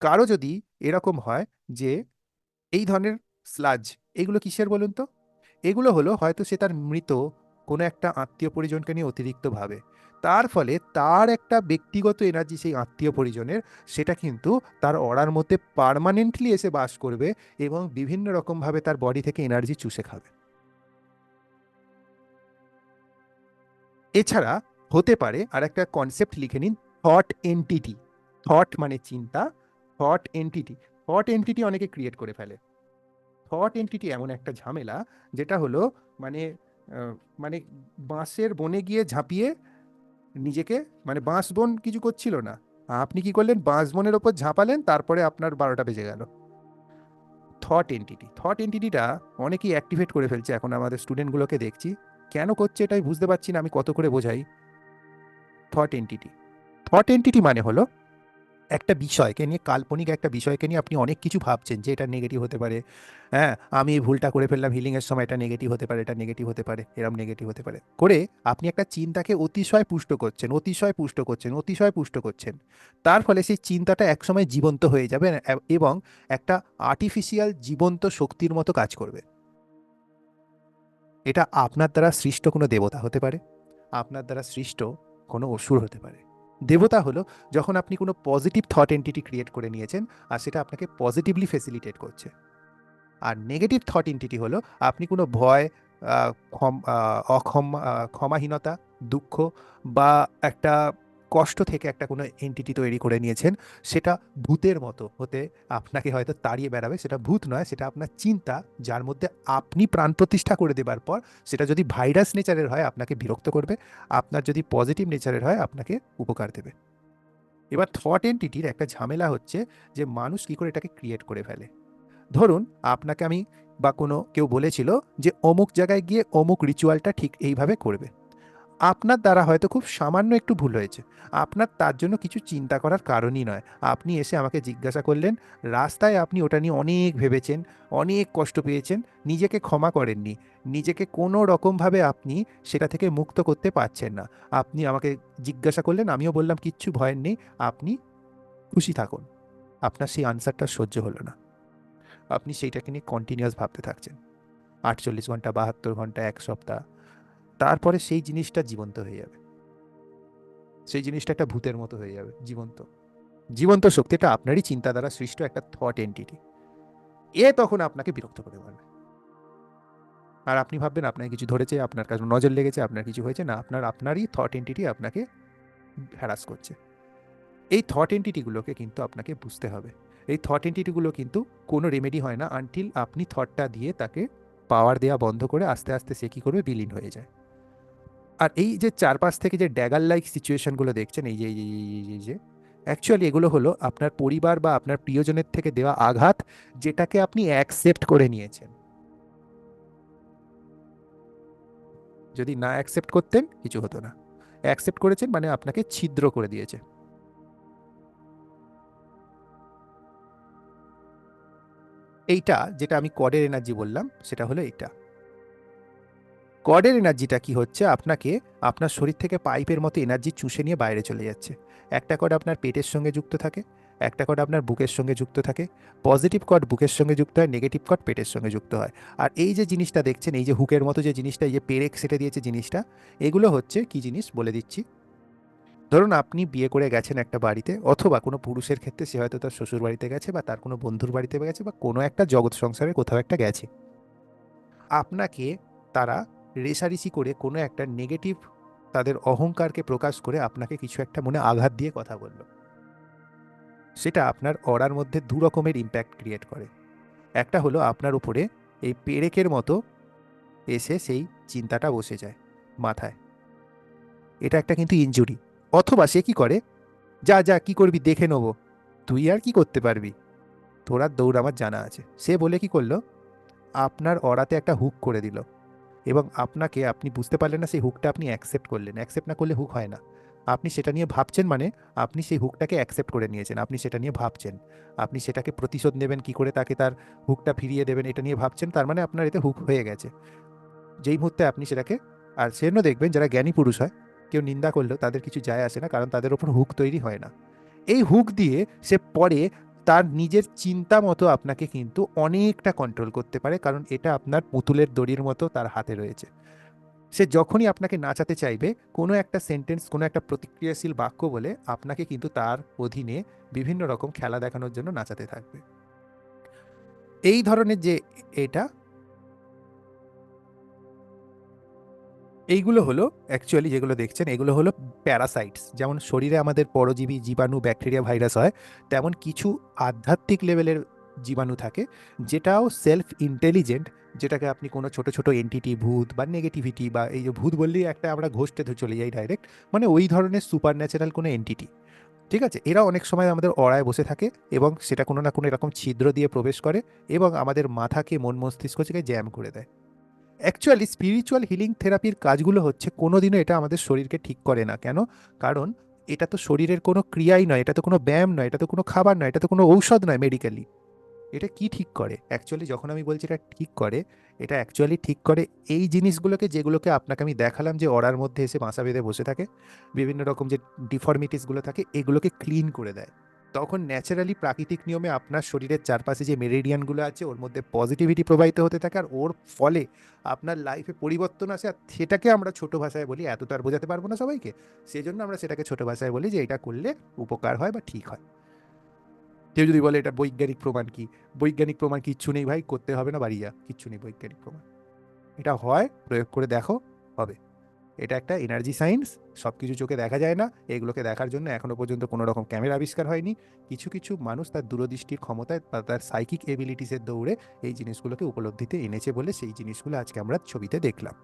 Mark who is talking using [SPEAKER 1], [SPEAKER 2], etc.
[SPEAKER 1] কারও যদি এরকম হয় যে এই ধরনের স্লাজ এগুলো কিসের বলুন তো? এগুলো হলো হয়তো সে তার মৃত কোনো একটা আত্মীয় পরিজনকে নিয়ে অতিরিক্ত ভাবে তার ফলে তার একটা ব্যক্তিগত এনার্জি সেই আত্মীয় পরিজনের, সেটা কিন্তু তার অড়ার মধ্যে পার্মানেন্টলি এসে বাস করবে এবং বিভিন্ন রকমভাবে তার বডি থেকে এনার্জি চুষে খাবে। এছাড়া হতে পারে আর একটা কনসেপ্ট লিখে নিন থট এন্টিটি থট মানে চিন্তা থট এন্টিটি থট এন্টিটি অনেকে ক্রিয়েট করে ফেলে। থট এন্টিটি এমন একটা ঝামেলা, যেটা হলো মানে মানে বাঁশের বনে গিয়ে ঝাঁপিয়ে নিজেকে মানে বাঁশ বন কিছু করছিল না। আপনি কি করলেন? বাঁশ বনের ওপর ঝাঁপালেন, তারপরে আপনার বারোটা বেজে গেল। থট এন্টিটি থট এন্টিটিটা অনেকেই অ্যাক্টিভেট করে ফেলছে, এখন আমাদের স্টুডেন্টগুলোকে দেখছি। কেন করছে এটাই বুঝতে পারছি না, আমি কত করে বোঝাই। থট এন্টিটি থট এন্টিটি মানে হলো একটা বিষয়কে নিয়ে, কাল্পনিক একটা বিষয়কে নিয়ে আপনি অনেক কিছু ভাবছেন যে এটা নেগেটিভ হতে পারে। হ্যাঁ আমি ভুলটা করে ফেললাম হিলিংয়ের সময় এটা নেগেটিভ হতে পারে, এটা নেগেটিভ হতে পারে, এরম নেগেটিভ হতে পারে। করে আপনি একটা চিন্তাকে অতিশয় পুষ্ট করছেন, অতিশয় পুষ্ট করছেন, অতিশয় পুষ্ট করছেন। তার ফলে সেই চিন্তাটা একসময় জীবন্ত হয়ে যাবে এবং একটা আর্টিফিশিয়াল জীবন্ত শক্তির মতো কাজ করবে। এটা আপনার দ্বারা সৃষ্ট কোনো দেবতা হতে পারে, আপনার দ্বারা সৃষ্ট কোনো অসুর হতে পারে। দেবতা হলো যখন আপনি কোনো পজিটিভ থট এন্টিটি ক্রিয়েট করে নিয়েছেন আর সেটা আপনাকে পজিটিভলি ফেসিলিটেট করছে। আর নেগেটিভ থট এন্টিটি হলো আপনি কোনো ভয় ক্ষম অক্ষম ক্ষমাহীনতা, দুঃখ বা একটা কষ্ট থেকে একটা কোনো এন্টিটি তৈরি করে নিয়েছেন, সেটা ভূতের মতো হতে আপনাকে হয়তো তাড়িয়ে বেড়াবে। সেটা ভূত নয়, সেটা আপনার চিন্তা, যার মধ্যে আপনি প্রাণ প্রতিষ্ঠা করে দেবার পর সেটা যদি ভাইরাস নেচারের হয়, আপনাকে বিরক্ত করবে। আপনার যদি পজিটিভ নেচারের হয়, আপনাকে উপকার দেবে। এবার থট এন্টিটির একটা ঝামেলা হচ্ছে যে মানুষ কী করে এটাকে ক্রিয়েট করে ফেলে। ধরুন, আপনাকে আমি বা কোনো কেউ বলেছিল যে অমুক জায়গায় গিয়ে অমুক রিচুয়ালটা ঠিক এইভাবে করবে। আপনার দ্বারা হয়তো খুব সামান্য একটু ভুল হয়েছে। আপনার তার জন্য কিছু চিন্তা করার কারণই নয়। আপনি এসে আমাকে জিজ্ঞাসা করলেন, রাস্তায় আপনি ওটা নিয়ে অনেক ভেবেছেন, অনেক কষ্ট পেয়েছেন, নিজেকে ক্ষমা করেননি। নিজেকে কোনো রকমভাবে আপনি সেটা থেকে মুক্ত করতে পারছেন না। আপনি আমাকে জিজ্ঞাসা করলেন, আমিও বললাম, কিচ্ছু ভয়ের নেই, আপনি খুশি থাকুন। আপনার সেই আনসারটা সহ্য হলো না। আপনি সেইটাকে নিয়ে কন্টিনিউয়াস ভাবতে থাকছেন। আটচল্লিশ ঘণ্টা, বাহাত্তর ঘণ্টা, এক সপ্তাহ। তারপরে সেই জিনিসটা জীবন্ত হয়ে যাবে। সেই জিনিসটা একটা ভূতের মতো হয়ে যাবে, জীবন্ত। জীবন্ত শক্তিটা আপনারই চিন্তা দ্বারা সৃষ্ট একটা থট এন্টিটি এ তখন আপনাকে বিরক্ত করে পারবে আর আপনি ভাববেন, আপনাকে কিছু ধরেছে, আপনার কাছে নজর লেগেছে, আপনার কিছু হয়েছে, না, আপনার, আপনারই থট এন্টিটি আপনাকে হ্যারাস করছে। এই থট এন্টিটিগুলোকে কিন্তু আপনাকে বুঝতে হবে। এই থট এন্টিটিগুলো কিন্তু কোনো রেমেডি হয় না আনটিল আপনি থটটা দিয়ে তাকে পাওয়ার দেওয়া বন্ধ করে আস্তে আস্তে সে কী করবে? বিলীন হয়ে যায়। আর এই যে চারপাশ থেকে যে ড্যাগার লাইক সিচুয়েশনগুলো দেখছেন, এই যে এই যে অ্যাকচুয়ালি এগুলো হলো আপনার পরিবার বা আপনার প্রিয়জনের থেকে দেওয়া আঘাত যেটাকে আপনি অ্যাকসেপ্ট করে নিয়েছেন। যদি না অ্যাকসেপ্ট করতেন, কিছু হতো না। অ্যাকসেপ্ট করেছেন মানে আপনাকে ছিদ্র করে দিয়েছে। এইটা, যেটা আমি কডের এনার্জি বললাম, সেটা হলো এইটা। কডের এনার্জিটা কি হচ্ছে? আপনাকে আপনার শরীর থেকে পাইপের মতো এনার্জি চুষে নিয়ে বাইরে চলে যাচ্ছে। একটা কড আপনার পেটের সঙ্গে যুক্ত থাকে, একটা কড আপনার বুকের সঙ্গে যুক্ত থাকে। পজিটিভ কড বুকের সঙ্গে যুক্ত হয় নেগেটিভ কড পেটের সঙ্গে যুক্ত হয়। আর এই যে জিনিসটা দেখছেন, এই যে হুকের মতো যে জিনিসটা, এই যে পেরেক সেটে দিয়েছে জিনিসটা, এগুলো হচ্ছে কি জিনিস বলে দিচ্ছি? ধরুন আপনি বিয়ে করে গেছেন একটা বাড়িতে, অথবা কোনো পুরুষের ক্ষেত্রে সে হয়তো তার শ্বশুর বাড়িতে গেছে বা তার কোনো বন্ধুর বাড়িতে গেছে বা কোনো একটা জগৎ সংসারে কোথাও একটা গেছে। আপনাকে তারা রেশারেশি করে কোনো একটা নেগেটিভ তাদের অহংকারকে প্রকাশ করে আপনাকে কিছু একটা মনে আঘাত দিয়ে কথা বলল। সেটা আপনার অরার মধ্যে দু রকমের ইম্প্যাক্ট ক্রিয়েট করে। একটা হলো আপনার উপরে এই পেরেকের মতো এসে সেই চিন্তাটা বসে যায় মাথায়। এটা একটা কিন্তু ইনজুরি অথবা সে কি করে? যা যা, কি করবি দেখে নেব। তুই আর কি করতে পারবি? তোর দৌড় আমার জানা আছে। সে বলে কি করল? আপনার অরাতে একটা হুক করে দিল। এবং আপনাকে আপনি বুঝতে পারলেন না সেই হুকটা আপনি অ্যাকসেপ্ট করলেন। অ্যাকসেপ্ট না করলে হুক হয় না। আপনি সেটা নিয়ে ভাবছেন মানে আপনি সেই হুকটাকে অ্যাকসেপ্ট করে নিয়েছেন, আপনি সেটা নিয়ে ভাবছেন। আপনি সেটাকে প্রতিশোধ নেবেন, কি করে তাকে তার হুকটা ফিরিয়ে দেবেন এটা নিয়ে ভাবছেন, তার মানে আপনার এতে হুক হয়ে গেছে। যেই মুহূর্তে আপনি সেটাকে, আর সেজন্য দেখবেন যারা জ্ঞানী পুরুষ হয়, কেউ নিন্দা করলেও তাদের কিছু যায় আসে না, কারণ তাদের ওপর হুক তৈরি হয় না। এই হুক দিয়ে সে পরে তার নিজের চিন্তা মতো আপনাকে কিন্তু অনেকটা কন্ট্রোল করতে পারে, কারণ এটা আপনার পুতুলের দড়ির মতো তার হাতে রয়েছে। সে যখনই আপনাকে নাচাতে চাইবে, কোনো একটা সেন্টেন্স কোনো একটা প্রতিক্রিয়াশীল বাক্য বলে আপনাকে কিন্তু তার অধীনে বিভিন্ন রকম খেলা দেখানোর জন্য নাচাতে থাকবে। এই ধরনের যে এটা এইগুলো হলো অ্যাকচুয়ালি যেগুলো দেখছেন, এগুলো হলো প্যারাসাইটস যেমন শরীরে আমাদের পরজীবী জীবাণু ব্যাকটেরিয়া ভাইরাস হয়, তেমন কিছু আধ্যাত্মিক লেভেলের জীবাণু থাকে, যেটাও সেলফ ইন্টেলিজেন্ট যেটাকে আপনি কোনো ছোট ছোট এন্টিটি ভূত বা নেগেটিভিটি বা এই যে ভূত বললেই একটা আমরা ঘষতে চলে যাই ডাইরেক্ট মানে ওই ধরনের সুপার ন্যাচারাল কোনো এন্টিটি ঠিক আছে? এরা অনেক সময় আমাদের অড়ায় বসে থাকে এবং সেটা কোনো না কোনো এরকম ছিদ্র দিয়ে প্রবেশ করে এবং আমাদের মাথাকে, মন মস্তিষ্ককে জ্যাম করে দেয়। অ্যাকচুয়ালি স্পিরিচুয়াল হিলিং থেরাপির কাজগুলো হচ্ছে কোনোদিনও এটা আমাদের শরীরকে ঠিক করে না। কেন? কারণ এটা তো শরীরের কোনো ক্রিয়াই নয়, এটা তো কোনো ব্যায়াম নয়, এটা তো কোনো খাবার নয়, এটা তো কোনো ঔষধ নয় মেডিকেলি এটা কি ঠিক করে? অ্যাকচুয়ালি যখন আমি বলছি এটা ঠিক করে, এটা অ্যাকচুয়ালি ঠিক করে এই জিনিসগুলোকে যেগুলোকে আপনাকে আমি দেখালাম যে অর্ডার মধ্যে এসে বাসা বেঁধে বসে থাকে, বিভিন্ন রকম যে ডিফর্মিটিসগুলো থাকে, এগুলোকে ক্লিন করে দেয়। তখন ন্যাচারালি প্রাকৃতিক নিয়মে আপনার শরীরের চারপাশে যে মেরিডিয়ানগুলো আছে, ওর মধ্যে পজিটিভিটি প্রবাহিত হতে থাকে আর ওর ফলে আপনার লাইফে পরিবর্তন আসে আর সেটাকে আমরা ছোট ভাষায় বলি এত তো আর বোঝাতে পারব না সবাইকে সেই জন্য আমরা সেটাকে ছোট ভাষায় বলি যে এটা করলে উপকার হয় বা ঠিক হয়। কেউ যদি বলে এটা বৈজ্ঞানিক প্রমাণ কি? বৈজ্ঞানিক প্রমাণ কিচ্ছু নেই ভাই, করতে হবে না, বাড়ি যা, কিচ্ছু নেই বৈজ্ঞানিক প্রমাণ। এটা হয়, প্রয়োগ করে দেখো, হবে। এটা একটা এনার্জি সায়েন্স সব কিছু চোখে দেখা যায় না, এগুলোকে দেখার জন্য এখনও পর্যন্ত কোনো রকম ক্যামেরা আবিষ্কার হয়নি। কিছু কিছু মানুষ তার দূরদৃষ্টির ক্ষমতায় বা তার সাইকিক এবিলিটিসের দৌড়ে এই জিনিসগুলোকে উপলব্ধিতে এনেছে বলে সেই জিনিসগুলো আজকে আমরা ছবিতে দেখলাম।